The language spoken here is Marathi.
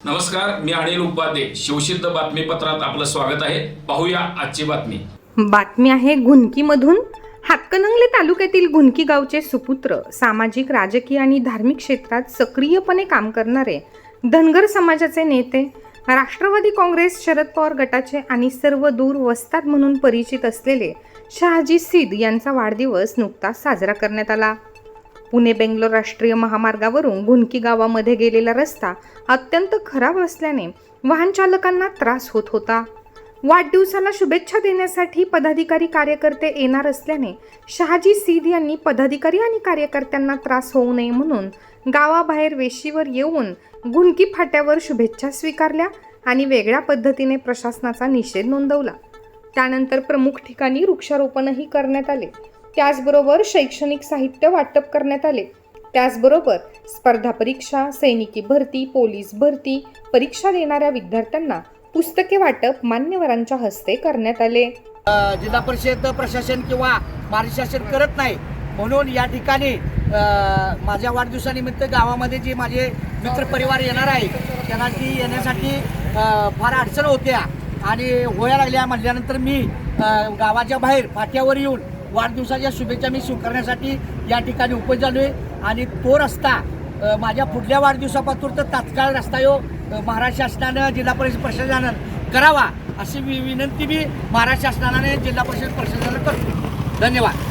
नमस्कार मी अनिल उपाध्ये. शिवसिद्ध बातमीपत्रात आपलं स्वागत आहे. पाहूया आजची बातमी. बातमी आहे घुनकीमधून हातकणंगले तालुक्यातील घुनकी गावचे सुपुत्र सामाजिक राजकीय आणि धार्मिक क्षेत्रात सक्रियपणे काम करणारे धनगर समाजाचे नेते राष्ट्रवादी काँग्रेस शरद पवार गटाचे आणि सर्व दूर वस्तात म्हणून परिचित असलेले शहाजी सिद यांचा वाढदिवस नुकताच साजरा करण्यात आला. पुणे बेंगलोर राष्ट्रीय महामार्गावरून घुनकी गावामध्ये गेलेला रस्ता अत्यंत खराब असल्याने वाहन चालकांना त्रास होत होता. वाढदिवसाला शुभेच्छा देण्यासाठी पदाधिकारी कार्यकर्ते येणार असल्याने शहाजी सीद यांनी पदाधिकारी आणि कार्यकर्त्यांना त्रास होऊ नये म्हणून गावाबाहेर वेशीवर येऊन घुनकी फाट्यावर शुभेच्छा स्वीकारल्या आणि वेगळ्या पद्धतीने प्रशासनाचा निषेध नोंदवला. त्यानंतर प्रमुख ठिकाणी वृक्षारोपणही करण्यात आले. त्याचबरोबर शैक्षणिक साहित्य वाटप करण्यात आले. त्याचबरोबर स्पर्धा परीक्षा सैनिकी भरती पोलीस भरती परीक्षा देणाऱ्या विद्यार्थ्यांना पुस्तके वाटप मान्यवरांच्या हस्ते करण्यात आले. जिल्हा परिषद प्रशासन किंवा महाराष्ट्र शासन करत नाही. म्हणून या ठिकाणी माझ्या वाढदिवसानिमित्त गावामध्ये जे माझे मित्रपरिवार येणार आहे त्यांना ती येण्यासाठी फार अडचण होत्या. आणि होया लागल्या म्हटल्यानंतर मी गावाच्या बाहेर फाट्यावर येऊन वाढदिवसाच्या शुभेच्छा मी स्वीकारण्यासाठी या ठिकाणी उपस्थित झालो आहे आणि तो रस्ता माझ्या पुढल्या वाढदिवसापासून तर तात्काळ रस्ता यो महाराष्ट्र शासनानं जिल्हा परिषद प्रशासनानं करावा अशी विनंती मी महाराष्ट्र शासनाने जिल्हा परिषद प्रशासनाला करतो. धन्यवाद.